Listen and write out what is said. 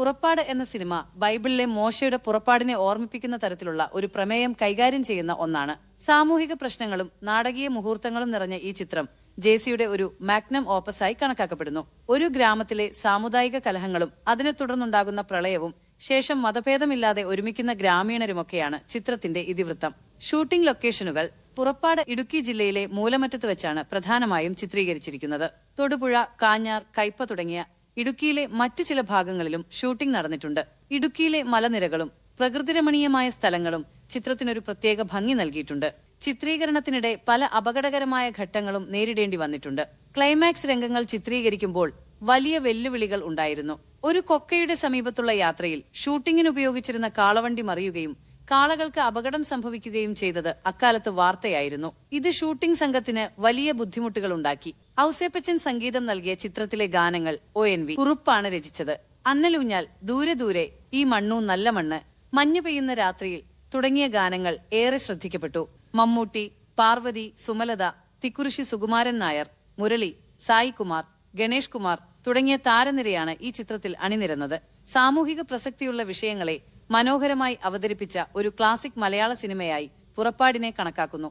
പുറപ്പാട് എന്ന സിനിമ ബൈബിളിലെ മോശയുടെ പുറപ്പാടിനെ ഓർമ്മിപ്പിക്കുന്ന തരത്തിലുള്ള ഒരു പ്രമേയം കൈകാര്യം ചെയ്യുന്ന ഒന്നാണ്. സാമൂഹിക പ്രശ്നങ്ങളും നാടകീയ മുഹൂർത്തങ്ങളും നിറഞ്ഞ ഈ ചിത്രം ജേസിയുടെ ഒരു മാഗ്നം ഓപ്പസായി കണക്കാക്കപ്പെടുന്നു. ഒരു ഗ്രാമത്തിലെ സാമുദായിക കലഹങ്ങളും അതിനെ തുടർന്നുണ്ടാകുന്ന പ്രളയവും ശേഷം മതഭേദമില്ലാതെ ഒരുമിക്കുന്ന ഗ്രാമീണരുമൊക്കെയാണ് ചിത്രത്തിന്റെ ഇതിവൃത്തം. ഷൂട്ടിംഗ് ലൊക്കേഷനുകൾ പുറപ്പാട് ഇടുക്കി ജില്ലയിലെ മൂലമറ്റത്ത് വെച്ചാണ് പ്രധാനമായും ചിത്രീകരിച്ചിരിക്കുന്നത്. തൊടുപുഴ കാഞ്ഞാർ കയ്പ തുടങ്ങിയ ഇടുക്കിയിലെ മറ്റ് ചില ഭാഗങ്ങളിലും ഷൂട്ടിംഗ് നടന്നിട്ടുണ്ട്. ഇടുക്കിയിലെ മലനിരകളും പ്രകൃതിരമണീയമായ സ്ഥലങ്ങളും ചിത്രത്തിനൊരു പ്രത്യേക ഭംഗി നൽകിയിട്ടുണ്ട്. ചിത്രീകരണത്തിനിടെ പല അപകടകരമായ ഘട്ടങ്ങളും നേരിടേണ്ടി വന്നിട്ടുണ്ട്. ക്ലൈമാക്സ് രംഗങ്ങൾ ചിത്രീകരിക്കുമ്പോൾ വലിയ വെല്ലുവിളികൾ ഉണ്ടായിരുന്നു. ഒരു കൊക്കയുടെ സമീപത്തുള്ള യാത്രയിൽ ഷൂട്ടിങ്ങിന് ഉപയോഗിച്ചിരുന്ന കാളവണ്ടി മറിയുകയും കാളകൾക്ക് അപകടം സംഭവിക്കുകയും ചെയ്തത് അക്കാലത്ത് വാർത്തയായിരുന്നു. ഇത് ഷൂട്ടിംഗ് സംഘത്തിന് വലിയ ബുദ്ധിമുട്ടുകൾ ഉണ്ടാക്കി. ഔസേപ്പച്ചൻ സംഗീതം നൽകിയ ചിത്രത്തിലെ ഗാനങ്ങൾ ഒ എൻ വി കുറുപ്പാണ് രചിച്ചത്. അന്നലൂഞ്ഞാൽ ദൂരെ ദൂരെ ഈ മണ്ണു നല്ല മണ്ണ് മഞ്ഞു പെയ്യുന്ന രാത്രിയിൽ തുടങ്ങിയ ഗാനങ്ങൾ ഏറെ ശ്രദ്ധിക്കപ്പെട്ടു. മമ്മൂട്ടി പാർവതി സുമലത തിക്കുറിശി സുകുമാരൻ നായർ മുരളി സായികുമാർ ഗണേഷ് കുമാർ തുടങ്ങിയ താരനിരയാണ് ഈ ചിത്രത്തിൽ അണിനിരന്നത്. സാമൂഹിക പ്രസക്തിയുള്ള വിഷയങ്ങളെ മനോഹരമായി അവതരിപ്പിച്ച ഒരു ക്ലാസിക് മലയാള സിനിമയായി പുറപ്പാടിനെ കണക്കാക്കുന്നു.